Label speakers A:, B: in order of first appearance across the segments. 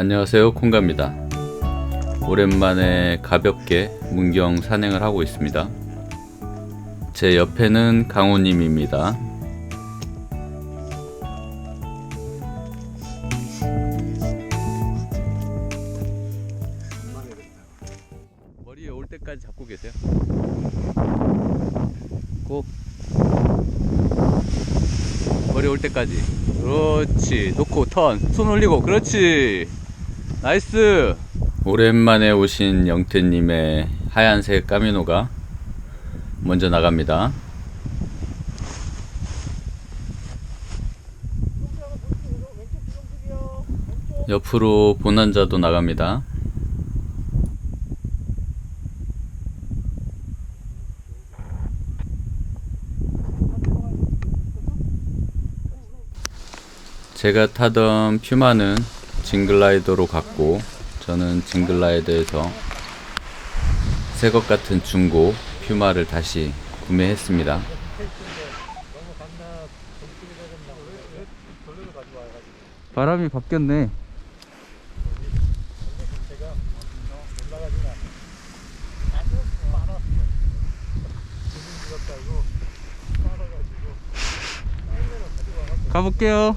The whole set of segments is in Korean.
A: 안녕하세요 콩가입니다. 오랜만에 가볍게 문경 산행을 하고 있습니다. 제 옆에는 강호님입니다. 머리에 올 때까지 잡고 계세요? 꼭. 머리 올 때까지. 그렇지. 놓고 턴. 손 올리고. 그렇지 나이스. 오랜만에 오신 영태님의 하얀색 까미노가 먼저 나갑니다. 옆으로 bonan자도 나갑니다. 제가 타던 퓨마는 징글라이더로 갔고 저는 징글라이더에서 새 것 같은 중고 퓨마를 다시 구매했습니다. 바람이 바뀌었네. 가볼게요.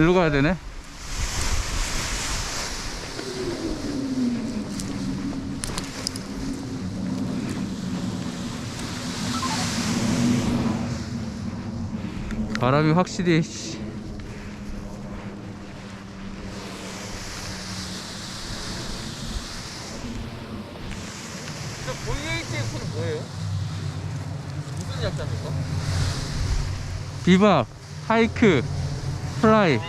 A: 일로 가야 되네. 바람이 확실히
B: VHF는 뭐예요? 무슨 약자입니까?
A: 비박, 하이크, 플라이,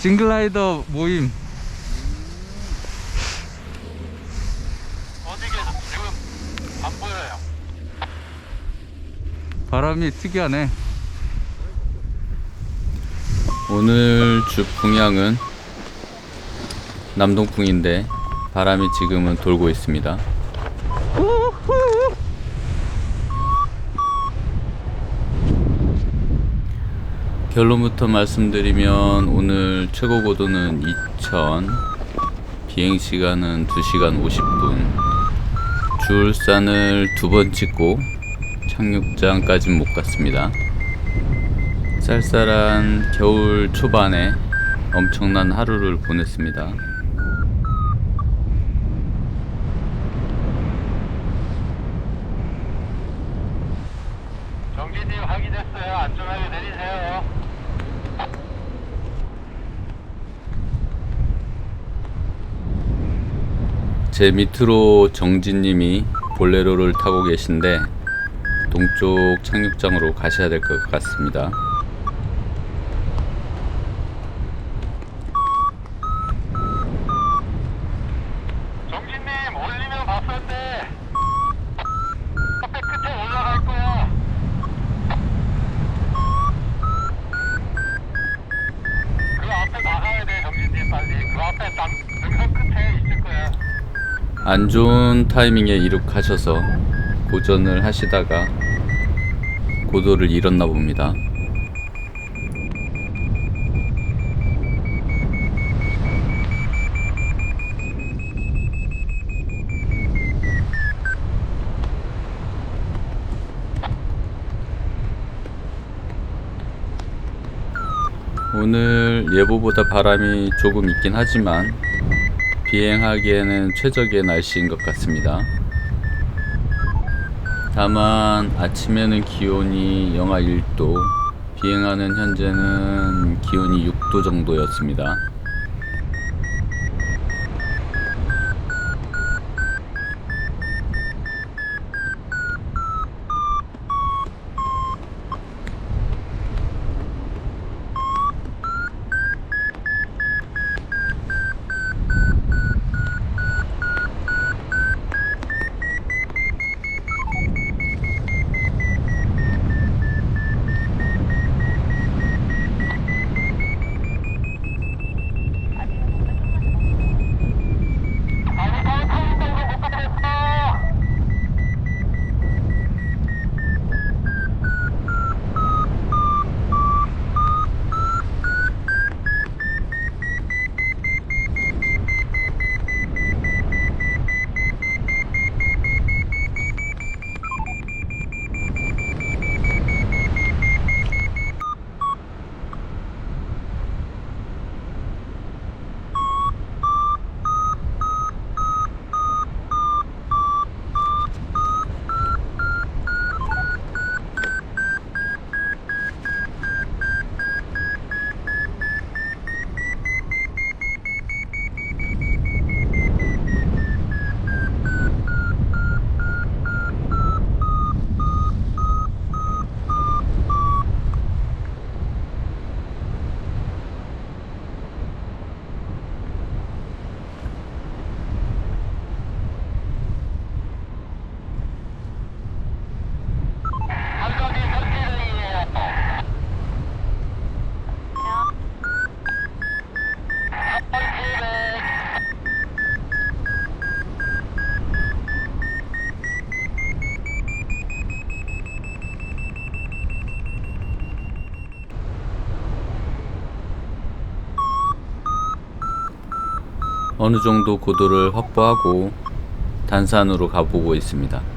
A: 징글라이더 모임. 바람이 특이하네. 오늘 주 풍향은 남동풍인데 바람이 지금은 돌고 있습니다. 결론부터 말씀드리면 오늘 최고 고도는 2000, 비행 시간은 2시간 50분. 주울산을 두 번 찍고 착륙장까진 못 갔습니다. 쌀쌀한 겨울 초반에 엄청난 하루를 보냈습니다.
B: 정진님 확인했어요. 안전하게 내리세요.
A: 제 밑으로 정진님이 볼레로를 타고 계신데 동쪽 착륙장으로 가셔야 될 것 같습니다.
B: 정진님 올리면 봤었는데 앞에 끝에 올라갈 거야. 그 앞에 나가야 돼, 정진님 빨리. 그 앞에 딱 능선 끝에 있을 거야.
A: 안 좋은 타이밍에 이륙하셔서 고전을 하시다가 고도를 잃었나 봅니다. 오늘 예보보다 바람이 조금 있긴 하지만 비행하기에는 최적의 날씨인 것 같습니다. 다만 아침에는 기온이 영하 1도, 비행하는 현재는 기온이 6도 정도였습니다. 어느 정도 고도를 확보하고 단산으로 가보고 있습니다.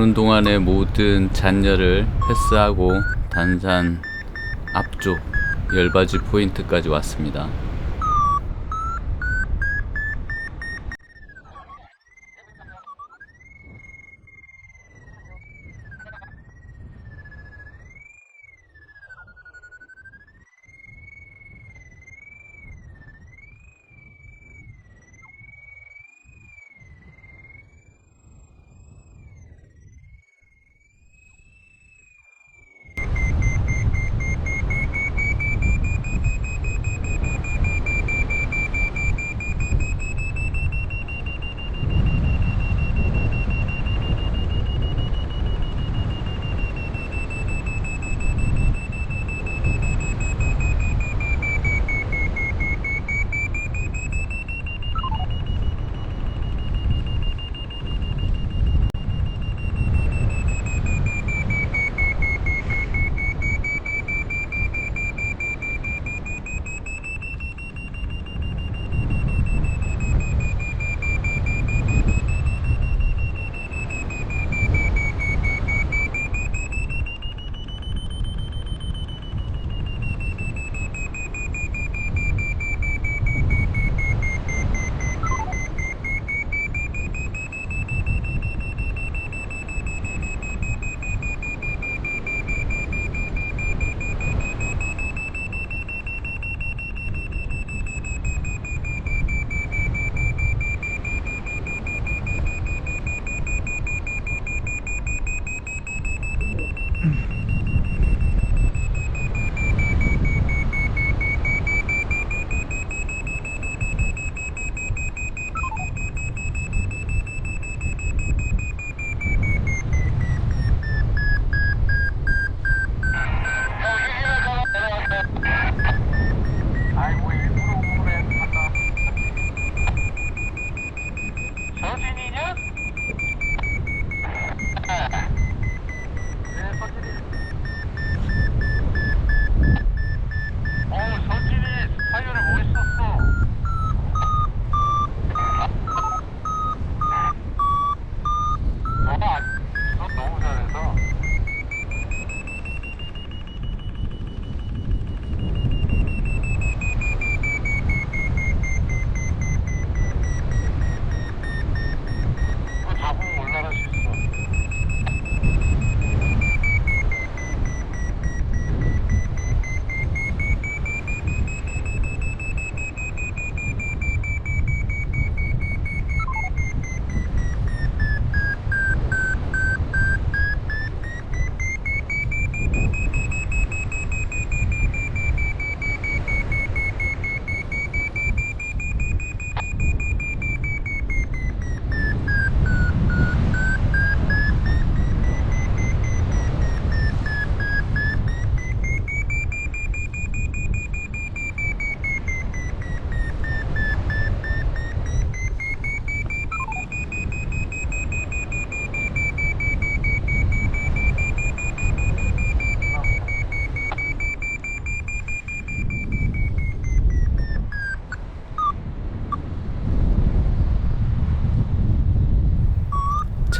A: 오는 동안에 모든 잔여를 패스하고 단산 앞쪽 열바지 포인트까지 왔습니다.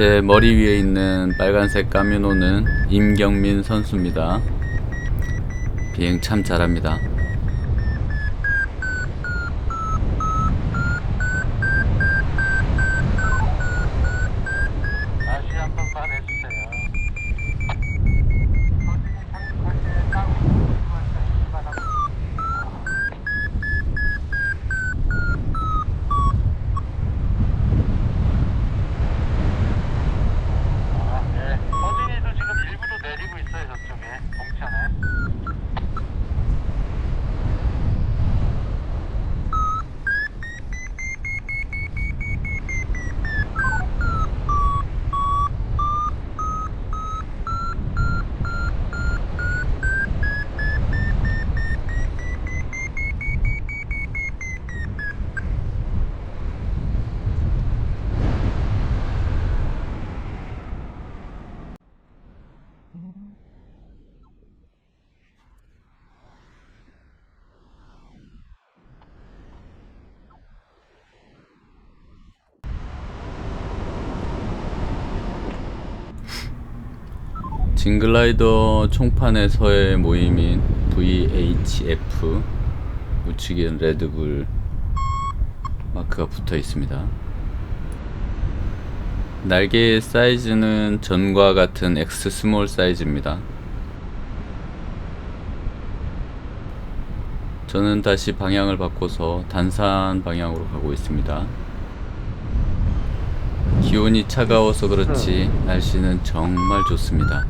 A: 제 머리 위에 있는 빨간색 까미노는 임경민 선수입니다. 비행 참 잘합니다.
B: 다시 한 번만 해주세요. 서진이 착륙할 때딱 이만 하고. 아, 네. 서진이도 지금 일부러 내리고 있어요, 저쪽에. 봉천에. 아, 네. 서진이 지금 일부러 내리고 있어요, 저쪽에. 봉천에. 아, 네. 서진이 지금 일부러 내리고 있어요, 저쪽에. 봉천에.
A: 징글라이더 총판에서의 모임인 VHF 우측엔 레드불 마크가 붙어 있습니다. 날개의 사이즈는 전과 같은 X 스몰 사이즈입니다. 저는 다시 방향을 바꿔서 단산 방향으로 가고 있습니다. 기온이 차가워서 그렇지 날씨는 정말 좋습니다.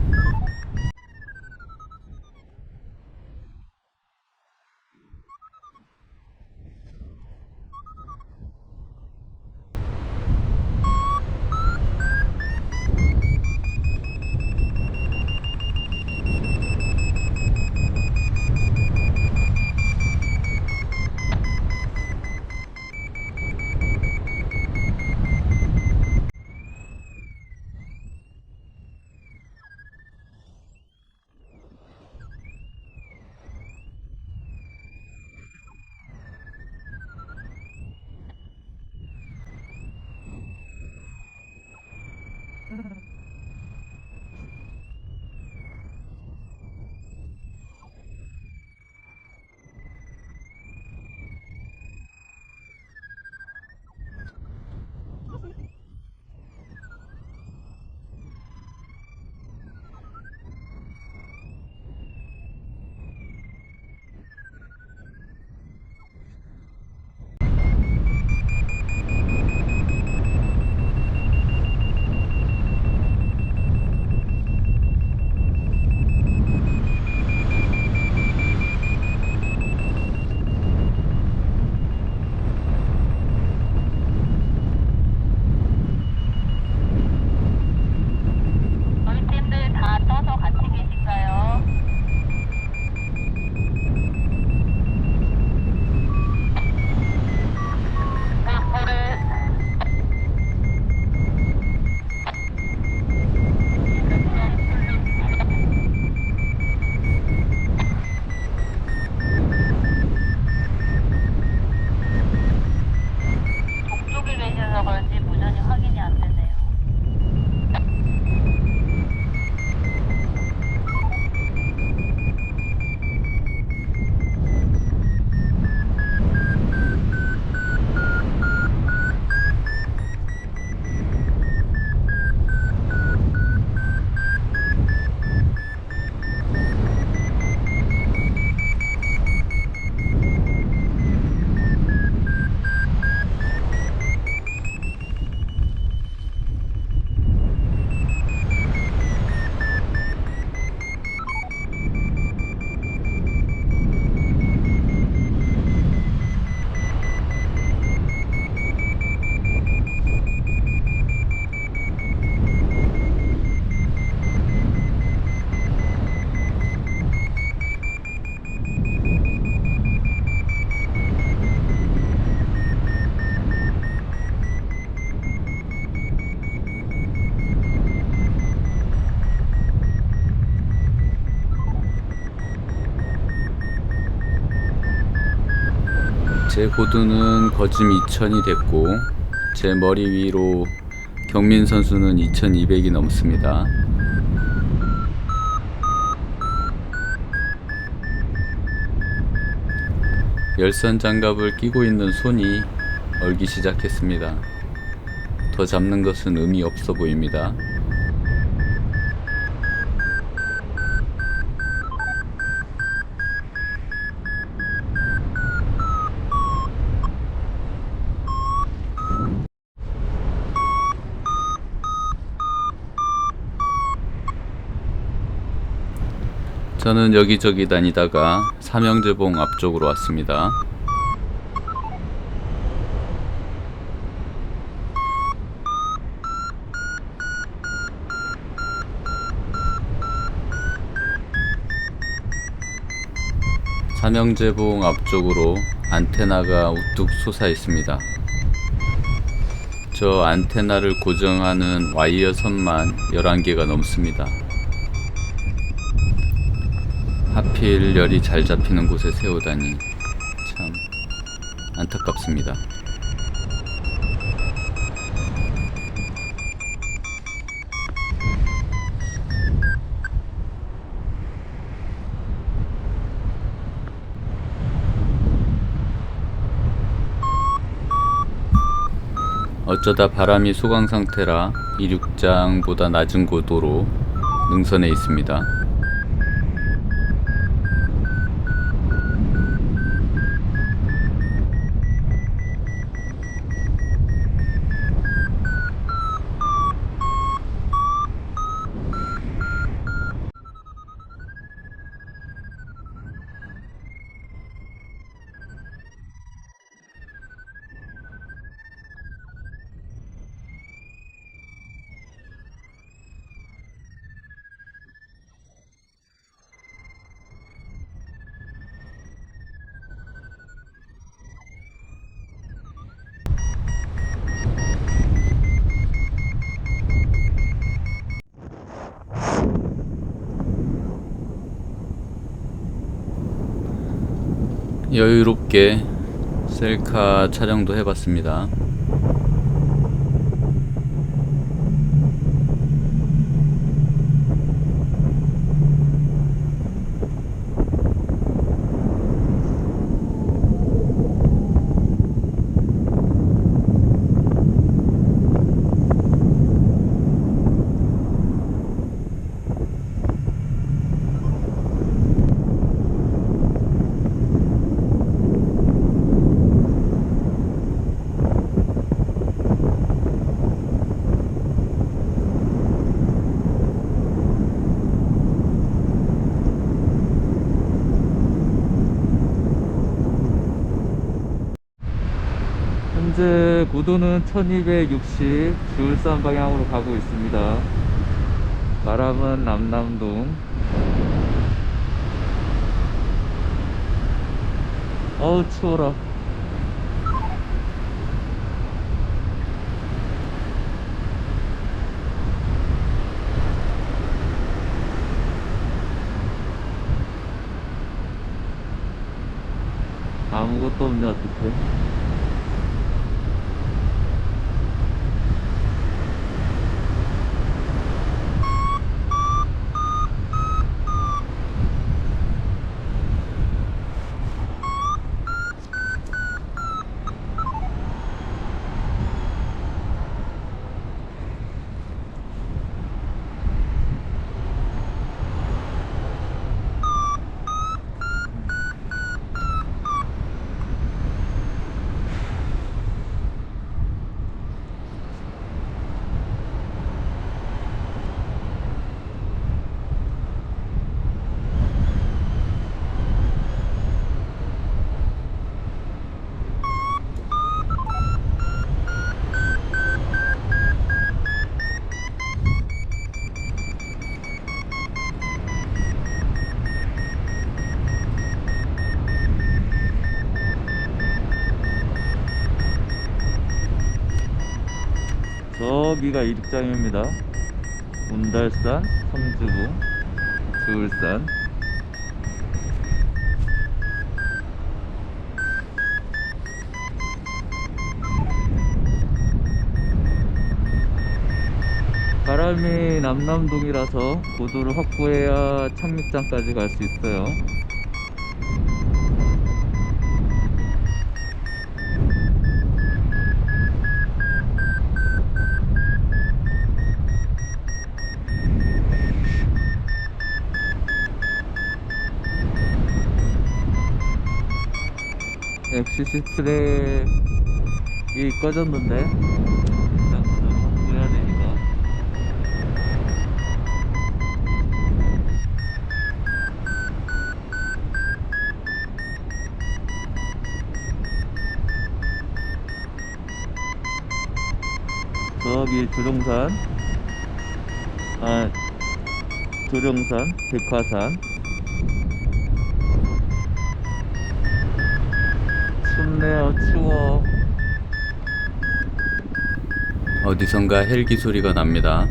A: 제 고두는 거짐 2000이 됐고 제 머리 위로 경민 선수는 2200이 넘습니다. 열선 장갑을 끼고 있는 손이 얼기 시작했습니다. 더 잡는 것은 의미 없어 보입니다. 저는 여기저기 다니다가 삼형제봉 앞쪽으로 왔습니다. 삼형제봉 앞쪽으로 안테나가 우뚝 솟아 있습니다. 저 안테나를 고정하는 와이어 선만 11개가 넘습니다. 하필 열이 잘 잡히는 곳에 세우다니 참 안타깝습니다.
C: 어쩌다 바람이 소강 상태라 이륙장보다 낮은 고도로 능선에 있습니다. 여유롭게 셀카 촬영도 해봤습니다. 고도는 1260 주울산 방향으로 가고 있습니다. 바람은 남남동. 어우 추워라. 아무것도 없네 어떡해. 저기가 이륙장입니다. 운달산, 성주부, 주울산. 바람이 남남동이라서 고도를 확보해야 착륙장까지 갈 수 있어요. 엑시시 트랙이 꺼졌는데? 일단 그걸 확보해야 되니까 저기 조정산. 아 조정산 백화산 춥네요 추워 어디선가 헬기 소리가 납니다.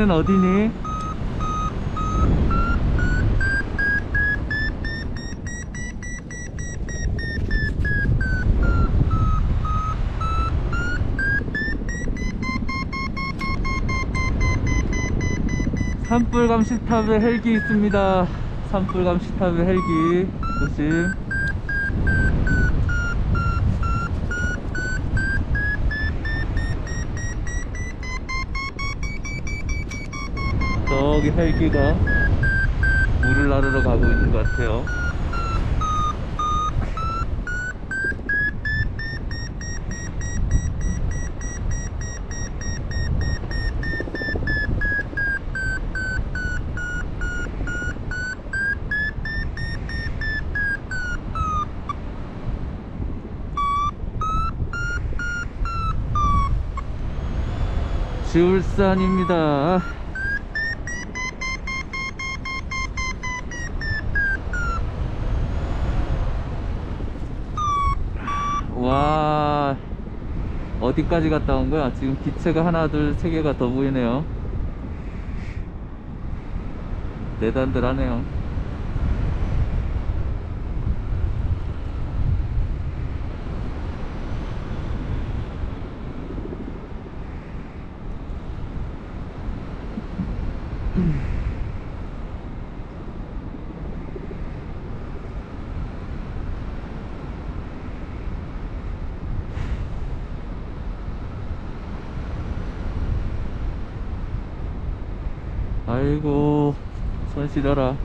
D: 여기는 어디니?
C: 산불감 시탑에 헬기 있습니다. 산불감 시탑에 헬기. 조심. 헬기가 물을 나르러 가고 있는 것 같아요. 지울산입니다. 와 어디까지 갔다 온 거야? 지금 기체가 하나 둘 세 개가 더 보이네요. 대단들 하네요. 아이고 손 시려라.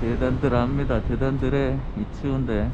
C: 대단들 합니다. 대단들해. 이 추운데.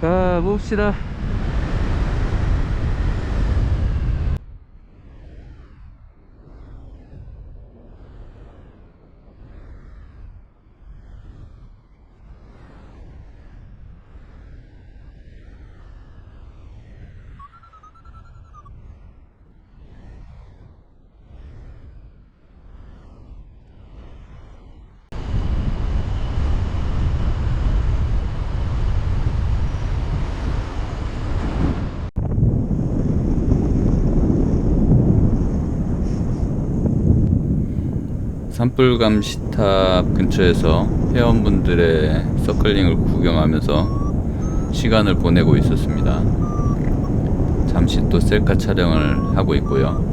C: 가봅시다.
A: 산불감 시탑 근처에서 회원분들의 서클링을 구경하면서 시간을 보내고 있었습니다. 잠시 또 셀카 촬영을 하고 있고요.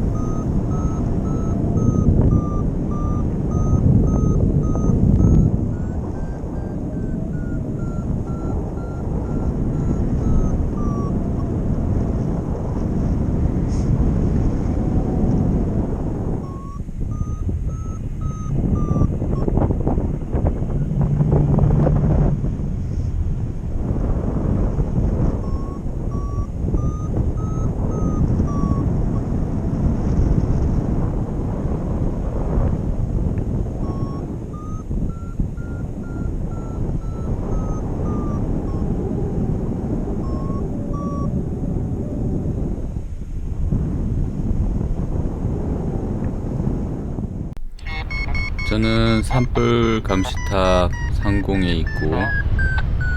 A: 저는 산불 감시탑 상공에 있고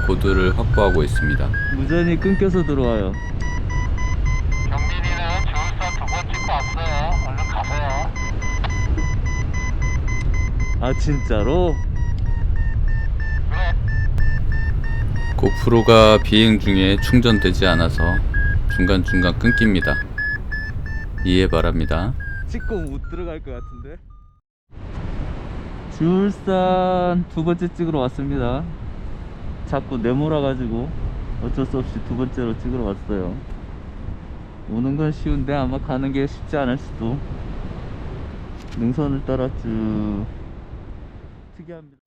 A: 고도를 확보하고 있습니다.
C: 무전이 끊겨서 들어와요.
B: 경민이는 주유소 두번 찍고 왔어요. 얼른 가세요.
C: 아 진짜로?
B: 그래.
A: 고프로가 비행 중에 충전되지 않아서 중간중간 끊깁니다. 이해 바랍니다.
C: 찍고 못 들어갈 것 같은데. 주울산 두 번째 찍으러 왔습니다. 자꾸 내몰아 가지고 어쩔 수 없이 두 번째로 찍으러 왔어요. 오는 건 쉬운데 아마 가는 게 쉽지 않을 수도. 능선을 따라 쭉 특이합니다.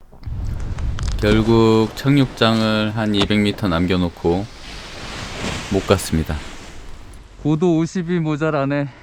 A: 결국 청육장을 한 200m 남겨놓고 못 갔습니다.
C: 고도 50이 모자라네.